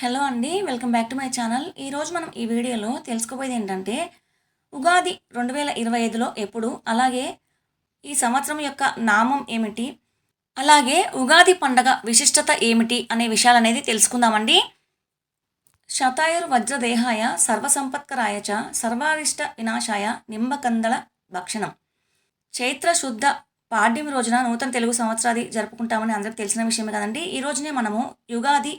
Hello అండి welcome back to my channel. ఈరోజు మనం ఈ వీడియోలో తెలుసుకోబోయేది ఏంటంటే ఉగాది రెండు వేల ఇరవై ఐదులో ఎప్పుడు అలాగే ఈ సంవత్సరం యొక్క నామం ఏమిటి అలాగే ఉగాది పండగ విశిష్టత ఏమిటి అనే విషయాలు అనేది తెలుసుకుందామండి. శతాయుర్ వజ్రదేహాయ సర్వసంపత్కరాయ చ సర్వారిష్ట వినాశాయ నింబకందల భక్షణం. చైత్ర శుద్ధ పాడ్యమి రోజున నూతన తెలుగు సంవత్సరాది జరుపుకుంటామని అందరికి తెలిసిన విషయమే కదండి. ఈ రోజునే మనము యుగాది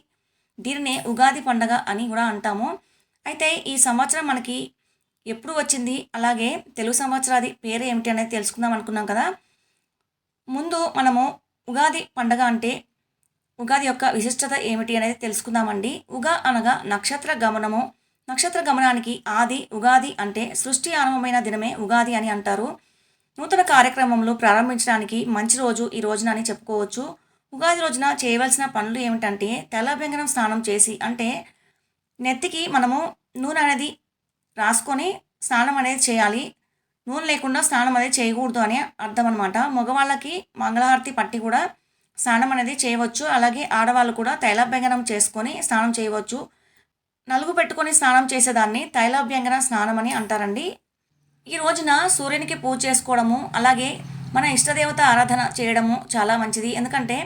దీనినే ఉగాది పండగ అని కూడా అంటాము. అయితే ఈ సంవత్సరం మనకి ఎప్పుడు వచ్చింది? అలాగే తెలుగు సంవత్సరాది పేరు ఏమిటి అనేది తెలుసుకుందాం అనుకున్నాం కదా. ముందు మనము ఉగాది పండగ అంటే ఉగాది యొక్క విశిష్టత ఏమిటి అనేది తెలుసుకుందామండి. ఉగా అనగా నక్షత్ర గమనము. నక్షత్ర గమనానికి ఆది ఉగాది అంటే సృష్టి ఆరంభమైన దినమే ఉగాది అని అంటారు. నూతన కార్యక్రమంలో ప్రారంభించడానికి మంచి రోజు ఈ రోజున అని చెప్పుకోవచ్చు. ఉగాది రోజున చేయవలసిన పనులు ఏమిటంటే తెల్లబెంగనం స్నానం చేసి అంటే నెత్తికి మనము నూనె అనేది రాసుకొని స్నానం అనేది చేయాలి. నూనె లేకుండా స్నానం అనేది చేయకూడదు అని అర్థం అనమాట మగవాళ్ళకి మంగళహారతి పట్టి కూడా స్నానం అనేది చేయవచ్చు. అలాగే ఆడవాళ్ళు కూడా తైలాభ్యంగనం చేసుకొని స్నానం చేయవచ్చు. నలుగు పెట్టుకొని స్నానం చేసేదాన్ని తైలాభ్యంగన స్నానం అని అంటారండి. ఈ రోజున సూర్యునికి పూజ చేసుకోవడము అలాగే మన ఇష్టదేవత ఆరాధన చేయడము చాలా మంచిది. ఎందుకంటే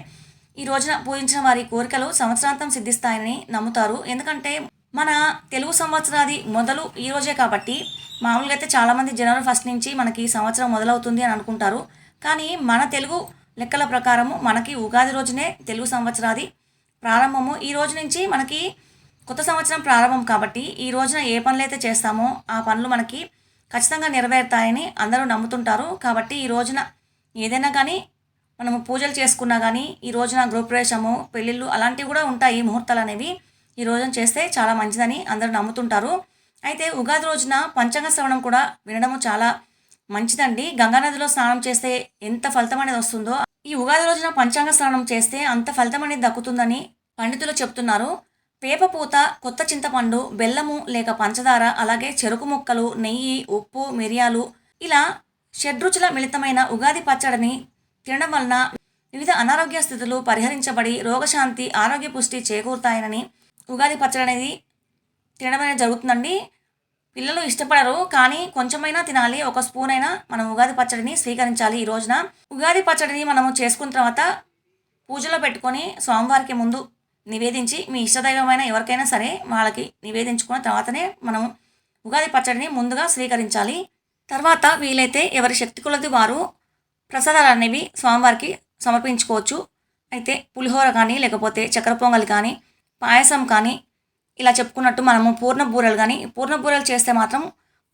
ఈ రోజున పూజించిన వారి కోరికలు సంవత్సరాంతం సిద్ధిస్తాయని నమ్ముతారు. ఎందుకంటే మన తెలుగు సంవత్సరాది మొదలు ఈ రోజే కాబట్టి మామూలుగా అయితే చాలామంది జనవరి ఫస్ట్ నుంచి మనకి సంవత్సరం మొదలవుతుంది అని అనుకుంటారు. కానీ మన తెలుగు లెక్కల ప్రకారము మనకి ఉగాది రోజునే తెలుగు సంవత్సరాది ప్రారంభము. ఈ రోజు నుంచి మనకి కొత్త సంవత్సరం ప్రారంభం కాబట్టి ఈ రోజున ఏ పనులు అయితే చేస్తామో ఆ పనులు మనకి ఖచ్చితంగా నెరవేరుతాయని అందరూ నమ్ముతుంటారు. కాబట్టి ఈ రోజున ఏదైనా కానీ మనము పూజలు చేసుకున్నా కానీ ఈ రోజున గృహప్రవేశము పెళ్ళిళ్ళు అలాంటివి కూడా ఉంటాయి. ఈ ముహూర్తాలు అనేవి ఈ రోజున చేస్తే చాలా మంచిదని అందరూ నమ్ముతుంటారు. అయితే ఉగాది రోజున పంచాంగ శ్రవణం కూడా వినడము చాలా మంచిదండి. గంగానదిలో స్నానం చేస్తే ఎంత ఫలితం అనేది వస్తుందో ఈ ఉగాది రోజున పంచాంగ స్నానం చేస్తే అంత ఫలితం అనేది దక్కుతుందని పండితులు చెప్తున్నారు. వేపపూత కొత్త చింతపండు బెల్లము లేక పంచదార అలాగే చెరుకు ముక్కలు నెయ్యి ఉప్పు మిరియాలు ఇలా షడ్రుచుల మిళితమైన ఉగాది పచ్చడిని తినడం వలన వివిధ అనారోగ్య స్థితులు పరిహరించబడి రోగశాంతి ఆరోగ్య పుష్టి చేకూరుతాయనని ఉగాది పచ్చడి అనేది తినడం అనేది జరుగుతుందండి. పిల్లలు ఇష్టపడరు కానీ కొంచెమైనా తినాలి. ఒక స్పూన్ అయినా మనం ఉగాది పచ్చడిని స్వీకరించాలి. ఈ రోజున ఉగాది పచ్చడిని మనము చేసుకున్న తర్వాత పూజలో పెట్టుకొని స్వామివారికి ముందు నివేదించి మీ ఇష్టదైవమైన ఎవరికైనా సరే వాళ్ళకి నివేదించుకున్న తర్వాతనే మనం ఉగాది పచ్చడిని ముందుగా స్వీకరించాలి. తర్వాత వీలైతే ఎవరి శక్తి కొలది వారు ప్రసాదాలు అనేవి స్వామివారికి సమర్పించుకోవచ్చు. అయితే పులిహోర కానీ లేకపోతే చక్కెర పొంగల్ కానీ పాయసం కానీ ఇలా చెప్పుకున్నట్టు మనము పూర్ణ బూరెలు కానీ పూర్ణ బూరెలు చేస్తే మాత్రం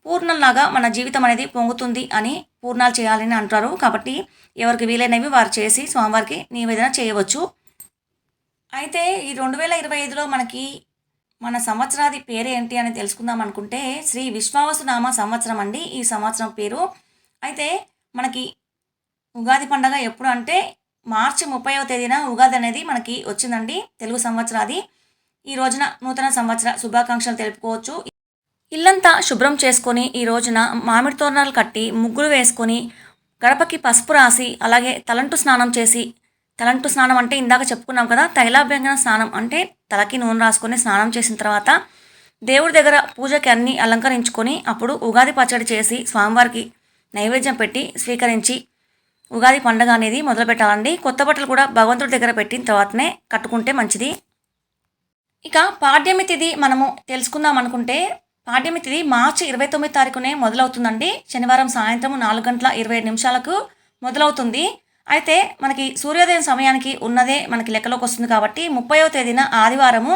పూర్ణంలాగా మన జీవితం అనేది పొంగుతుంది అని పూర్ణాలు చేయాలని అంటారు. కాబట్టి ఎవరికి వీలైనవి వారు చేసి స్వామివారికి నివేదన చేయవచ్చు. అయితే ఈ రెండు వేల ఇరవై ఐదులో మనకి మన సంవత్సరాది పేరు ఏంటి అని తెలుసుకుందాం అనుకుంటే శ్రీ విశ్వావసునామ సంవత్సరం అండి ఈ సంవత్సరం పేరు. అయితే మనకి ఉగాది పండగ ఎప్పుడు అంటే మార్చి ముప్పైవ తేదీన ఉగాది అనేది మనకి వచ్చిందండి తెలుగు సంవత్సరాది. ఈ రోజున నూతన సంవత్సర శుభాకాంక్షలు తెలుపుకోవచ్చు. ఇల్లంతా శుభ్రం చేసుకొని ఈ రోజున మామిడి తోరణాలు కట్టి ముగ్గులు వేసుకొని గడపకి పసుపు రాసి అలాగే తలంటు స్నానం చేసి తలంటు స్నానం అంటే ఇందాక చెప్పుకున్నాం కదా తైలాభ్యంగన స్నానం అంటే తలకి నూనె రాసుకొని స్నానం చేసిన తర్వాత దేవుడి దగ్గర పూజకి అన్నీ అలంకరించుకొని అప్పుడు ఉగాది పచ్చడి చేసి స్వామివారికి నైవేద్యం పెట్టి స్వీకరించి ఉగాది పండగ అనేది మొదలు పెట్టాలండి. కొత్త బట్టలు కూడా భగవంతుడి దగ్గర పెట్టిన తర్వాతనే కట్టుకుంటే మంచిది. ఇక పాడ్యమి తిథి మనము తెలుసుకుందాం అనుకుంటే పాడ్యమి తిథి మార్చి ఇరవై తొమ్మిది తారీఖునే మొదలవుతుందండి. శనివారం సాయంత్రం నాలుగు గంటల ఇరవై నిమిషాలకు మొదలవుతుంది. అయితే మనకి సూర్యోదయం సమయానికి ఉన్నదే మనకి లెక్కలోకి వస్తుంది కాబట్టి ముప్పైవ తేదీన ఆదివారము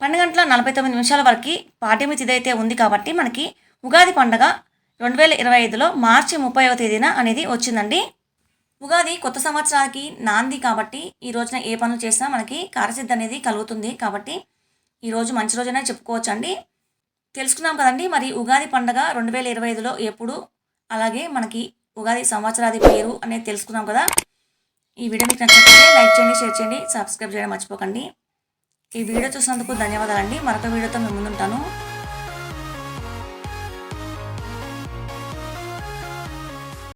పన్నెండు గంటల నలభై తొమ్మిది నిమిషాల వరకు పాఠ్యమి తిథి అయితే ఉంది కాబట్టి మనకి ఉగాది పండగ రెండు వేల ఇరవై ఐదులో మార్చి ముప్పైవ తేదీన అనేది వచ్చిందండి. ఉగాది కొత్త సంవత్సరానికి నాంది కాబట్టి ఈ రోజున ఏ పనులు చేసినా మనకి కారసిద్ధి అనేది కలుగుతుంది కాబట్టి ఈరోజు మంచి రోజునే చెప్పుకోవచ్చు అండి తెలుసుకున్నాం కదండి మరి ఉగాది పండగ రెండు వేల ఇరవై ఐదులో ఎప్పుడు? అలాగే మనకి ఉగాది సంవత్సరాది పేరు అనేది తెలుసుకున్నాం కదా. ఈ వీడియో మీకు నచ్చినట్లయితే లైక్ చేయండి షేర్ చేయండి సబ్స్క్రైబ్ చేయడం మర్చిపోకండి. ఈ వీడియో చూసినందుకు ధన్యవాదాలండి. మరొక వీడియోతో మేము ముందుంటాను.